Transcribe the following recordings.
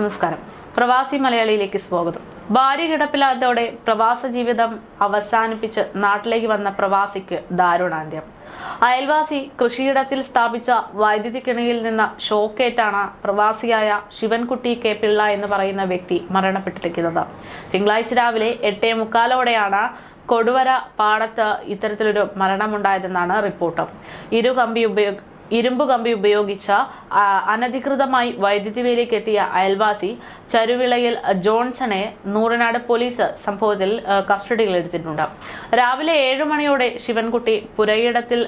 നമസ്കാരം. പ്രവാസി മലയാളിയിലേക്ക് സ്വാഗതം. ഭാര്യ കിടപ്പിലായതോടെ പ്രവാസ ജീവിതം അവസാനിപ്പിച്ച് നാട്ടിലേക്ക് വന്ന പ്രവാസിക്ക് ദാരുണാന്ത്യം. അയൽവാസി കൃഷിയിടത്തിൽ സ്ഥാപിച്ച വൈദ്യുതി കിണിയിൽ നിന്ന് ഷോക്കേറ്റാണ് പ്രവാസിയായ ശിവൻകുട്ടി കെ പിള്ള എന്ന് പറയുന്ന വ്യക്തി മരണപ്പെട്ടിരിക്കുന്നത്. തിങ്കളാഴ്ച രാവിലെ എട്ടേ മുക്കാലോടെയാണ് കൊടുവര പാടത്ത് ഇത്തരത്തിലൊരു മരണമുണ്ടായതെന്നാണ് റിപ്പോർട്ട്. ഇരുകമ്പി ഉപയോഗ ഇരുമ്പ് കമ്പി ഉപയോഗിച്ച അനധികൃതമായി വൈദ്യുതി വേലിക്കെത്തിയ അയൽവാസി ചരുവിളയിൽ ജോൺസണെ നൂറനാട് പോലീസ് സംഭവത്തിൽ കസ്റ്റഡിയിലെടുത്തിട്ടുണ്ട് രാവിലെ ഏഴു മണിയോടെ ശിവൻകുട്ടി പുരയിടത്തിൽ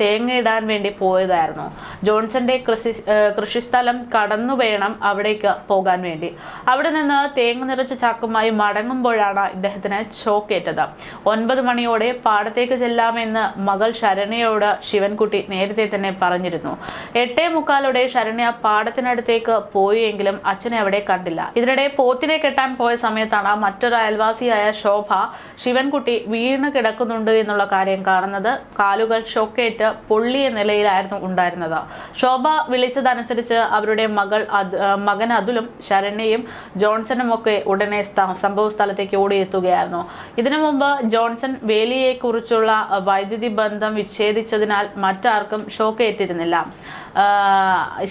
തേങ്ങയിടാൻ വേണ്ടി പോയതായിരുന്നു. ജോൺസന്റെ കൃഷി കൃഷിസ്ഥലം കടന്നു വേണം അവിടേക്ക് പോകാൻ വേണ്ടി. അവിടെ നിന്ന് തേങ്ങ നിറച്ച ചാക്കുമായി മടങ്ങുമ്പോഴാണ് ഇദ്ദേഹത്തിന് ഷോക്കേറ്റത് ഒൻപത് മണിയോടെ പാടത്തേക്ക് ചെല്ലാമെന്ന് മകൾ ശരണ്യയോട് ശിവൻകുട്ടി നേരത്തെ തന്നെ പറഞ്ഞിരുന്നു. എട്ടേ മുക്കാലോടെ ശരണ്യ പാടത്തിനടുത്തേക്ക് പോയെങ്കിലും അച്ഛനെ അവിടെ കണ്ടില്ല. ഇതിനിടെ പോത്തിനെ കെട്ടാൻ പോയ സമയത്താണ് മറ്റൊരു അയൽവാസിയായ ശോഭ ശിവൻകുട്ടി വീണ് കിടക്കുന്നുണ്ട് എന്നുള്ള കാര്യം കാണുന്നത്. കാലുകൾ ഷോക്കേറ്റ് പൊള്ളിയ നിലയിലായിരുന്നു ഉണ്ടായിരുന്നത്. ശോഭ വിളിച്ചതനുസരിച്ച് അവരുടെ മകൾ മകൻ അതുലും ശരണ്യയും ജോൺസണും ഒക്കെ ഉടനെ സംഭവ സ്ഥലത്തേക്ക് ഓടിയെത്തുകയായിരുന്നു. ഇതിനു മുമ്പ് ജോൺസൺ വേലിയെ കുറിച്ചുള്ള വൈദ്യുതി ബന്ധം വിച്ഛേദിച്ചതിനാൽ മറ്റാർക്കും ഷോക്കേറ്റിരുന്നില്ല.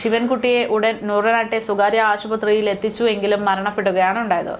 ശിവൻകുട്ടിയെ ഉടൻ നൂറനാട്ടെ സ്വകാര്യ ആശുപത്രിയിൽ എത്തിച്ചു എങ്കിലും മരണപ്പെടുകയാണ് ഉണ്ടായത്.